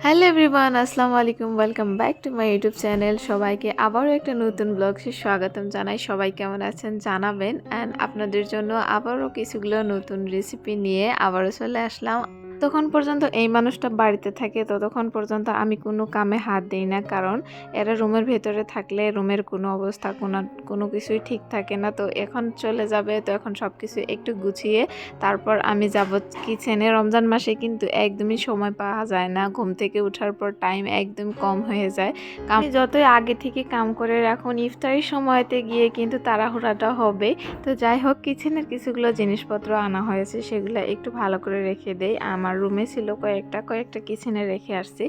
Hello everyone আসসালামু আলাইকুম welcome back to my YouTube channel সবাইকে আবারও একটা নতুন ব্লগসে স্বাগতম জানাই। সবাই কেমন আছেন জানাবেন। অ্যান্ড আপনাদের জন্য আবারও কিছুগুলো নতুন রেসিপি নিয়ে আবারও চলে আসলাম। তখন পর্যন্ত এই মানুষটা বাড়িতে থাকে, ততক্ষণ পর্যন্ত আমি কোনো কামে হাত দিই না। কারণ এরা রুমের ভেতরে থাকলে রুমের কোনো অবস্থা, কোনো কোনো কিছুই ঠিক থাকে না। তো এখন চলে যাবে, তো এখন সব কিছু একটু গুছিয়ে তারপর আমি যাব কিচেনে। রমজান মাসে কিন্তু একদমই সময় পাওয়া যায় না। ঘুম থেকে ওঠার পর টাইম একদম কম হয়ে যায়। কাম যতই আগে থেকে কাম করে রাখুন ইফতারির সময়তে গিয়ে কিন্তু তাড়াহুড়াটা হবে। তো যাই হোক, কিচেনের কিছুগুলো জিনিসপত্র আনা হয়েছে, সেগুলো একটু ভালো করে রেখে দেয় আমার রুমে ছিল কয়েকটা কয়েকটা কিচেনে রেখে আসছি।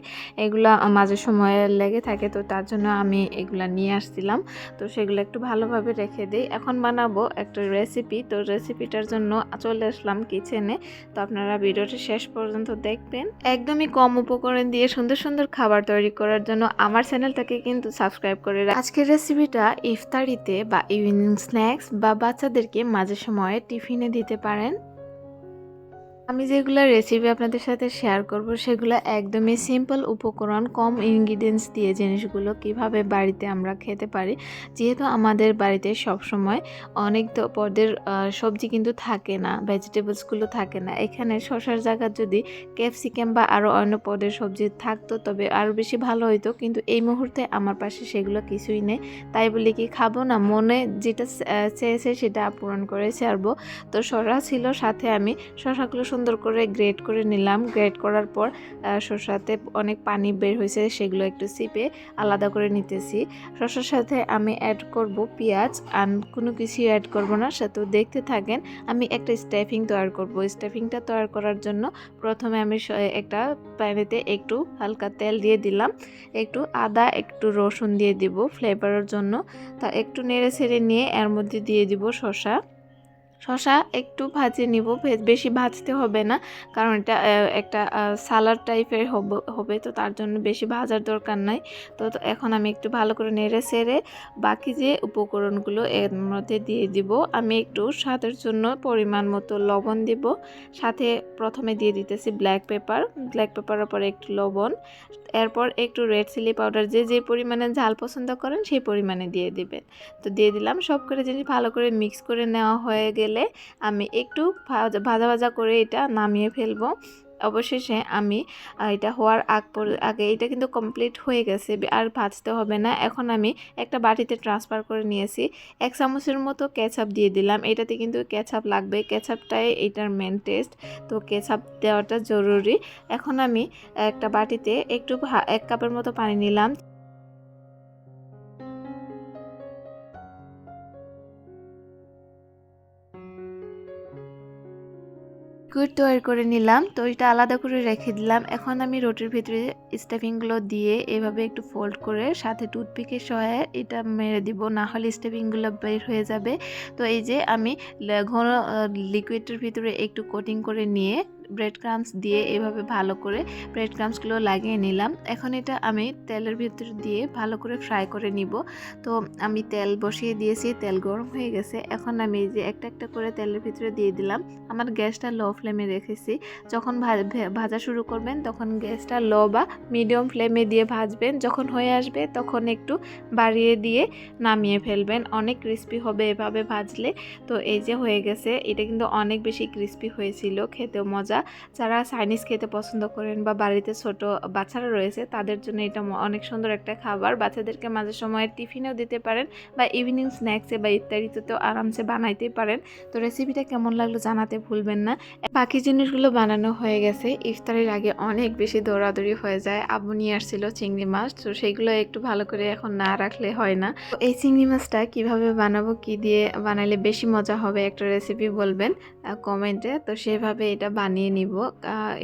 এগুলা মাঝে সময়ে লেগে থাকে, তো তার জন্য আমি এগুলা নিয়ে আসছিলাম। তো সেগুলো একটু ভালোভাবে রেখে দিই। এখন বানাবো একটা রেসিপি তো রেসিপিটার জন্য চলে আসলাম কিচেনে তো আপনারা ভিডিওটি শেষ পর্যন্ত দেখবেন। একদমই কম উপকরণ দিয়ে সুন্দর সুন্দর খাবার তৈরি করার জন্য আমার চ্যানেলটাকে কিন্তু সাবস্ক্রাইব করে আজকের রেসিপিটা ইফতারিতে বা ইভিনিং স্ন্যাক্স বা বাচ্চাদেরকে মাঝে সময়ে টিফিনে দিতে পারেন। আমি যেগুলো রেসিপি আপনাদের সাথে শেয়ার করব, সেগুলো একদমই সিম্পল উপকরণ, কম ইনগ্রিডিয়েন্টস দিয়ে জিনিসগুলো কীভাবে বাড়িতে আমরা খেতে পারি। যেহেতু আমাদের বাড়িতে সব সময় অনেক পদের সবজি কিন্তু থাকে না ভেজিটেবলসগুলো থাকে না। এখানে শশার জায়গা যদি ক্যাপসিকাম বা আরও অন্য পদের সবজি থাকতো, তবে আরও বেশি ভালো হতো কিন্তু এই মুহূর্তে আমার পাশে সেগুলো কিছুই নেই। তাই বলে কি, খাব না, মনে যেটা চেয়েছে সেটা পূরণ করে ছাড়বো। তো শসা ছিল, সাথে আমি শসাগুলো সুন্দর করে গ্রেট করে নিলাম। গ্রেট করার পর শসাতে অনেক পানি বের হয়েছে, সেগুলো একটু চিপে আলাদা করে নিতেছি। শসার সাথে আমি অ্যাড করব পেঁয়াজ, আর কোনো কিছু অ্যাড করব না। সে দেখতে থাকেন, আমি একটা স্টাফিং তৈরি করব। স্টাফিংটা তৈরি করার জন্য প্রথমে আমি একটা প্যানেতে একটু হালকা তেল দিয়ে দিলাম। একটু আদা, একটু রসুন দিয়ে দিব ফ্লেভারের জন্য। তা একটু নেড়ে ছেড়ে নিয়ে এর মধ্যে দিয়ে দিব শসা শসা একটু ভাজে নিব বেশি ভাজতে হবে না, কারণ এটা একটা সালাড টাইপের হব- তো তার জন্য বেশি ভাজার দরকার নাই। তো তো এখন আমি একটু ভালো করে নেড়ে সেড়ে বাকি যে উপকরণগুলো এর মধ্যে দিয়ে দিব, আমি একটু স্বাদের জন্য পরিমাণ মতো লবণ দিব। সাথে প্রথমে দিয়ে দিতেছি ব্ল্যাক পেপার ব্ল্যাক পেপারের পরে একটু লবণ। এরপর একটু রেড চিলি পাউডার যে যে পরিমাণে ঝাল পছন্দ করেন সেই পরিমাণে দিয়ে দিবেন। তো দিয়ে দিলাম সব করে জিনিস ভালো করে মিক্স করে নেওয়া হয়ে গেলে আমি একটু ভাজা ভাজা করে এটা নামিয়ে ফেলব। অবশেষে আমি এটা হওয়ার আগ আগে এটা কিন্তু কমপ্লিট হয়ে গেছে আর ভাজতে হবে না। এখন আমি একটা বাটিতে ট্রান্সফার করে নিয়েছি। এক চামচের মতো কেচাপ দিয়ে দিলাম। এটাতে কিন্তু কেচাপ লাগবে। কেচাপটাই এটার মেন টেস্ট তো কেচাপ দেওয়াটা জরুরি। এখন আমি একটা বাটিতে একটু এক কাপের মতো পানি নিলাম। লিকুইড তৈরি করে নিলাম, তো এটা আলাদা করে রেখে দিলাম। এখন আমি রুটির ভিতরে স্টাফিংগুলো দিয়ে এভাবে একটু ফোল্ড করে সাথে টুথপিকের সহায় এটা মেরে দিব, না হলে স্টাফিংগুলো বের হয়ে যাবে। তো এই যে আমি ঘন লিকুইডের ভিতরে একটু কোটিং করে নিয়ে ব্রেড ক্রামস দিয়ে এভাবে ভালো করে ব্রেড ক্রামসগুলো লাগিয়ে নিলাম। এখন এটা আমি তেলের ভিতরে দিয়ে ভালো করে ফ্রাই করে নিব। তো আমি তেল বসিয়ে দিয়েছি, তেল গরম হয়ে গেছে। এখন আমি এই যে একটা একটা করে তেলের ভিতরে দিয়ে দিলাম। আমার গ্যাসটা লো ফ্লেমে রেখেছি। যখন ভাজা শুরু করবেন, তখন গ্যাসটা লো বা মিডিয়াম ফ্লেমে দিয়ে ভাজবেন। যখন হয়ে আসবে, তখন একটু বাড়িয়ে দিয়ে নামিয়ে ফেলবেন। অনেক ক্রিস্পি হবে এভাবে ভাজলে। তো এই যে হয়ে গেছে, এটা কিন্তু অনেক বেশি ক্রিস্পি হয়েছিল। খেতেও মজা যারা চাইনিজ খেতে পছন্দ করেন বা বাড়িতে ছোট বাচ্চারা রয়েছে, তাদের জন্য এটা অনেক সুন্দর একটা খাবার। বাচ্চাদেরকে মাঝে সময় টিফিনেও দিতে পারেন বা ইভিনিং স্ন্যাক্সে বা ইত্যাদিতেও আরামসে বানাইতে পারেন। তো রেসিপিটা কেমন লাগল জানাতে ভুলবেন না। বাকি জিনিসগুলো বানানো হয়ে গেছে। ইফতারের আগে অনেক বেশি দৌড়াদৌড়ি হয়ে যায়। আবু নিয়ে আসছিল চিংড়ি মাছ। তো সেইগুলো একটু ভালো করে এখন না রাখলে হয় না। এই চিংড়ি মাছটা কীভাবে বানাবো, কি দিয়ে বানালে বেশি মজা হবে, একটা রেসিপি বলবেন কমেন্টে তো সেভাবে এটা বানিয়ে নিব।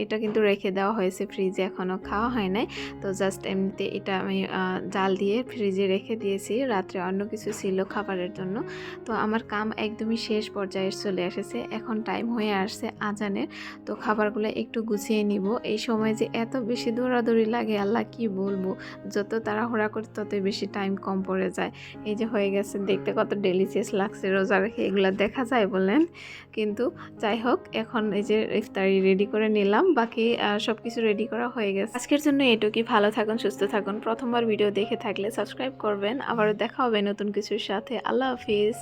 এটা কিন্তু রেখে দেওয়া হয়েছে ফ্রিজে এখনও খাওয়া হয় নাই। তো জাস্ট এমনিতে এটা আমি জাল দিয়ে ফ্রিজে রেখে দিয়েছি, রাত্রে অন্য কিছু ছিল খাবারের জন্য। তো আমার কাম একদমই শেষ পর্যায়ে চলে এসেছে, এখন টাইম হয়ে আসছে আজানের। তো খাবারগুলো একটু গুছিয়ে নিব। এই সময় যে এত বেশি দৌড়াদৌড়ি লাগে, আল্লাহ কি বলব? যত তাড়াহুড়া করে ততই বেশি টাইম কম পড়ে যায়। এই যে হয়ে গেছে, দেখতে কত ডেলিসিয়াস লাগছে, রোজা রেখে এগুলো দেখা যায় বলেন। কিন্তু যাই হোক, এখন এই যে ইফতারি তরকারি রেডি করে নিলাম। বাকি সব কিছু রেডি করা হয়ে গেছে। আজকের জন্য এটুকুই। ভালো থাকুন, সুস্থ থাকুন। প্রথমবার ভিডিও দেখে থাকলে সাবস্ক্রাইব করবেন। আবারও দেখা হবে নতুন কিছুর সাথে। আল্লাহ হাফিজ।